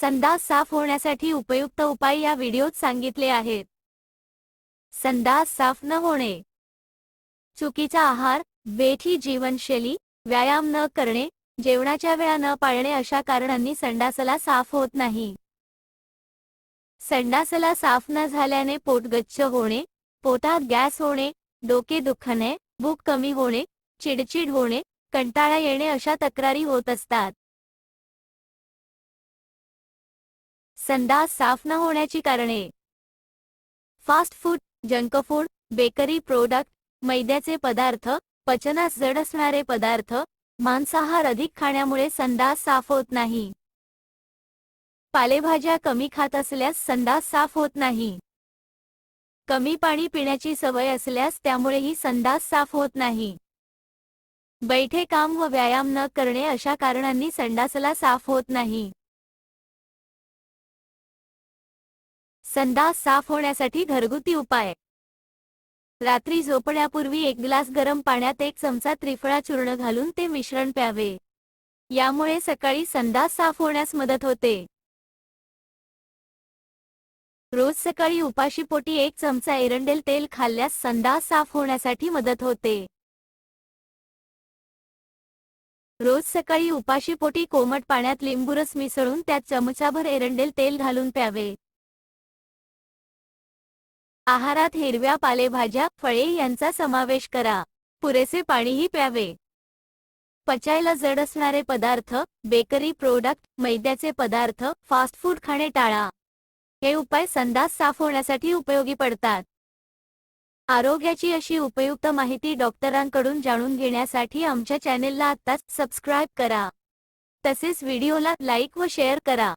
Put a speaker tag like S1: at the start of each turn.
S1: संडास साफ होण्यासाठी उपयुक्त उपाय या व्हिडिओत सांगितले आहेत. संडास साफ न होणे. चुकीचा आहार बेठी जीवनशैली व्यायाम न करणे जेवणाच्या वेळा न पाळणे अशा कारणांनी संडासला साफ होत नाही. संडासला साफ न झाल्याने पोटगच्छ होणे पोटात गॅस होणे डोके दुखणे भूक कमी होणे चिडचिड होणे कंटाळा येणे अशा तक्रारी होत असतात. संडास साफ न होण्याची कारणे. Fast food junk food bakery product मैद्याचे पदार्थ पचनास जड असणारे पदार्थ मांसाहार अधिक खाण्यामुळे संडास साफ होत नाही. पालेभाज्या कमी खात असल्यास संडास साफ होत नाही. कमी पाणी पिण्याची सवय असल्यास त्यामुळेही संडास साफ होत नाही. बैठे काम व व्यायाम न करणे अशा कारणांनी संडासला साफ होत नाही. संडास साफ होण्यासाठी घरगुती उपाय. रात्री झोपण्यापूर्वी एक ग्लास गरम पाण्यात एक चमचा त्रिफळा चूर्ण घालून ते मिश्रण प्यावे. यामुळे सकाळी संडास साफ होण्यास मदत होते. रोज सकाळी उपाशीपोटी एक चमचा एरंडेल तेल खाल्ल्यास संडास साफ होण्यासाठी मदत होते. रोज सकाळी उपाशीपोटी कोमट पाण्यात लिंबूरस मिसळून त्यात चमचाभर एरंडेल तेल घालून प्यावे. आहारात हिरव्या पालेभाज्या फळे यांचा समावेश करा. पुरेसे पाणीही प्यावे. पचायला जड असणारे पदार्थ बेकरी प्रोडक्ट मैद्याचे पदार्थ फास्ट फूड खाणे टाळा. हे उपाय संडास साफ होण्यासाठी उपयोगी पडतात. आरोग्याची अशी उपयुक्त माहिती डॉक्टरांकडून जाणून घेण्यासाठी आमच्या चॅनेलला आत्ताच सबस्क्राईब करा. तसेच व्हिडिओला लाईक व शेअर करा.